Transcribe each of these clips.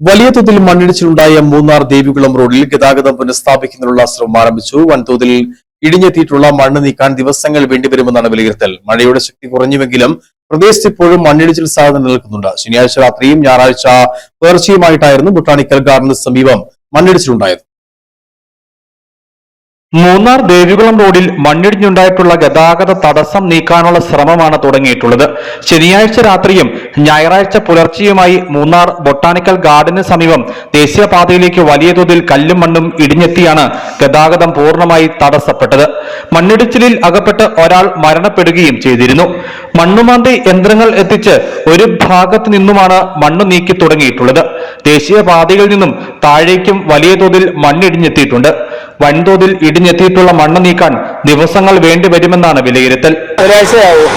വലിയ തോതിൽ മണ്ണിടിച്ചിലുണ്ടായ മൂന്നാർ ദേവികുളം റോഡിൽ ഗതാഗതം പുനഃസ്ഥാപിക്കുന്നതിനുള്ള ശ്രമം ആരംഭിച്ചു. വൻതോതിൽ ഇടിഞ്ഞെത്തിയിട്ടുള്ള മണ്ണ് നീക്കാൻ ദിവസങ്ങൾ വേണ്ടിവരുമെന്നാണ് വിലയിരുത്തൽ. മഴയുടെ ശക്തി കുറഞ്ഞുവെങ്കിലും പ്രദേശത്ത് ഇപ്പോഴും മണ്ണിടിച്ചിൽ സാധ്യത നിലനിൽക്കുന്നുണ്ട്. ശനിയാഴ്ച രാത്രിയും ഞായറാഴ്ച പുലർച്ചെയുമായിട്ടായിരുന്നു ബൊട്ടാണിക്കൽ ഗാർഡന് സമീപം മണ്ണിടിച്ചിലുണ്ടായത്. മൂന്നാർ ദേവികുളം റോഡിൽ മണ്ണിടിഞ്ഞുണ്ടായിട്ടുള്ള ഗതാഗത തടസ്സം നീക്കാനുള്ള ശ്രമമാണ് തുടങ്ങിയിട്ടുള്ളത്. ശനിയാഴ്ച രാത്രിയും ഞായറാഴ്ച പുലർച്ചെയുമായി മൂന്നാർ ബൊട്ടാണിക്കൽ ഗാർഡന് സമീപം ദേശീയപാതയിലേക്ക് വലിയ തോതിൽ കല്ലും മണ്ണും ഇടിഞ്ഞെത്തിയാണ് ഗതാഗതം പൂർണമായി തടസ്സപ്പെട്ടത്. മണ്ണിടിച്ചിലിൽ അകപ്പെട്ട് ഒരാൾ മരണപ്പെടുകയും ചെയ്തിരുന്നു. മണ്ണുമാന്തി യന്ത്രങ്ങൾ എത്തിച്ച് ഒരു ഭാഗത്ത് നിന്നുമാണ് മണ്ണ് നീക്കി തുടങ്ങിയിട്ടുള്ളത്. ദേശീയപാതയിൽ നിന്നും താഴേക്കും വലിയ തോതിൽ മണ്ണിടിഞ്ഞെത്തിയിട്ടുണ്ട്. വൻതോതിൽ ഇടിഞ്ഞെത്തിയിട്ടുള്ള മണ്ണ് നീക്കാൻ ദിവസങ്ങൾ വേണ്ടിവരുമെന്നാണ് വിലയിരുത്തൽ. ഒരാഴ്ചയാവും.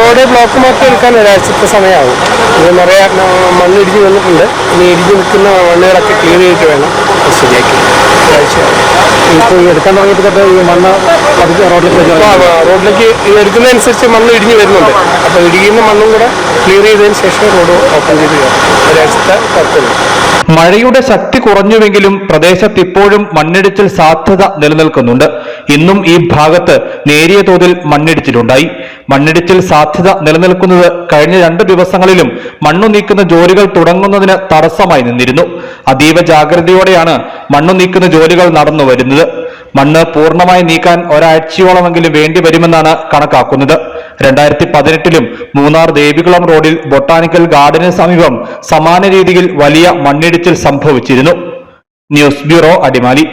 റോഡ് ബ്ലോക്ക് മാറ്റി എടുക്കാൻ ഒരാഴ്ചത്തെ സമയമാവും. ഇത് നിറയെ ഇടിഞ്ഞ് വന്നിട്ടുണ്ട്. ഇനി ഇടിഞ്ഞ് നിൽക്കുന്ന മണ്ണുകളൊക്കെ ക്ലീൻ ചെയ്തിട്ട് വേണം ശരിയാക്കി. ഒരാഴ്ചയാവും. ഇപ്പോൾ എടുക്കാൻ തുടങ്ങിയിട്ട് ഈ മണ്ണ് റോഡിലേക്ക് എടുക്കുന്നതനുസരിച്ച് മണ്ണ് ഇടിഞ്ഞ് വരുന്നുണ്ട്. അപ്പോൾ ഇടിയുന്ന മണ്ണും കൂടെ ക്ലിയർ ചെയ്തതിന് ശേഷം റോഡ് ഓപ്പൺ ചെയ്ത് ഒരാഴ്ചത്തെ കുഴപ്പമില്ല മഴയുടെ ശക്തി കുറഞ്ഞുവെങ്കിലും പ്രദേശത്ത് ഇപ്പോഴും മണ്ണിടിച്ചിൽ സാധ്യത നിലനിൽക്കുന്നുണ്ട്. ഇന്നും ഈ ഭാഗത്ത് നേരിയ തോതിൽ മണ്ണിടിച്ചിലുണ്ടായി. മണ്ണിടിച്ചിൽ സാധ്യത നിലനിൽക്കുന്നത് കഴിഞ്ഞ രണ്ട് ദിവസങ്ങളിലും മണ്ണു നീക്കുന്ന ജോലികൾ തുടങ്ങുന്നതിന് തടസ്സമായി നിന്നിരുന്നു. അതീവ ജാഗ്രതയോടെയാണ് മണ്ണു നീക്കുന്ന ജോലികൾ നടന്നു വരുന്നത് മണ്ണ് പൂർണമായി നീക്കാൻ ഒരാഴ്ചയോളമെങ്കിലും വേണ്ടി വരുമെന്നാണ് കണക്കാക്കുന്നത്. രണ്ടായിരത്തി പതിനെട്ടിലും മൂന്നാർ ദേവികുളം റോഡിൽ ബൊട്ടാനിക്കൽ ഗാർഡന് സമീപം സമാന രീതിയിൽ വലിയ മണ്ണിടിച്ചിൽ സംഭവിച്ചിരുന്നു. News bureau Adimali.